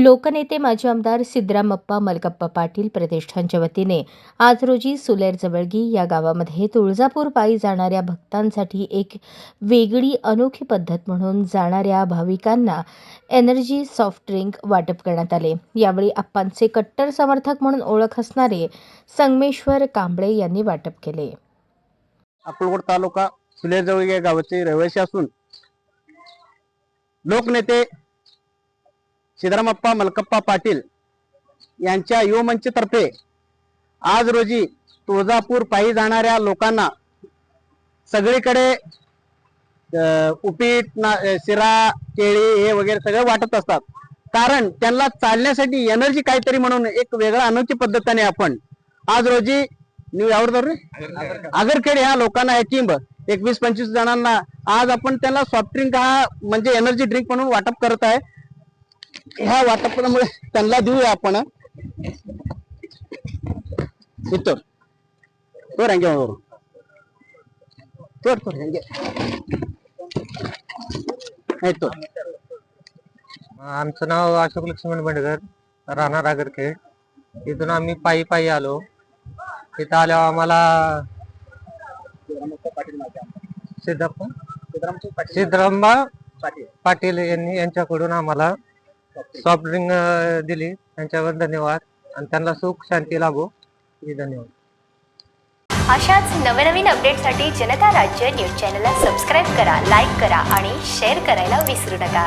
लोकनेते माजी आमदार सिद्धरामप्पा मलकप्पा पाटील प्रतिष्ठानच्या वतीने आज रोजी सुलेर जवळगी या गावामध्ये तुळजापूर पायी जाणाऱ्या भक्तांसाठी एक वेगळी अनोखी पद्धत म्हणून जाणाऱ्या भाविकांना एनर्जी सॉफ्ट ड्रिंक वाटप करण्यात आले. यावेळी आप्पांचे कट्टर समर्थक म्हणून ओळख असणारे संगमेश्वर कांबळे यांनी वाटप केले. अक्कलकोट तालुका सुलेजवळ या गावाचे रहिवासी असून लोकनेते सिद्धरामप्पा मलकप्पा पाटील यांच्या युवमंचतर्फे आज रोजी तुळजापूर पायी जाणाऱ्या लोकांना सगळीकडे उपीट ना शिरा केळी हे वगैरे सगळं वाटत असतात. कारण त्यांना चालण्यासाठी एनर्जी काहीतरी म्हणून एक वेगळा अनोखी पद्धतीने आपण आज रोजी न्यू यावर? आगरखेड. ह्या लोकांना आहे टीम एक वीस पंचवीस जणांना आज आपण त्यांना सॉफ्ट ड्रिंक हा म्हणजे एनर्जी ड्रिंक म्हणून वाटप करत आहे. ह्या वाटपामुळे त्यांना देऊया आपण. इतर. तो रंग्यावर तोर तोर रंगे. नाही तो आमचं नाव अशोक लक्ष्मण बंडगर राहणार आगरखेड. इथून आम्ही पायी पायी आलो. तिथं आल्यावर आम्हाला सिद्धप्पा सिद्धरामबा पाटील यांनी यांच्याकडून आम्हाला सॉफ्ट ड्रिंक दिली. त्यांच्यावर धन्यवाद. आणि त्यांना सुख शांती लागो. धन्यवाद. अशाच नवनवीन अपडेटसाठी जनता राज्य न्यूज चॅनलला सबस्क्राईब करा लाईक करा आणि शेअर करायला विसरू नका.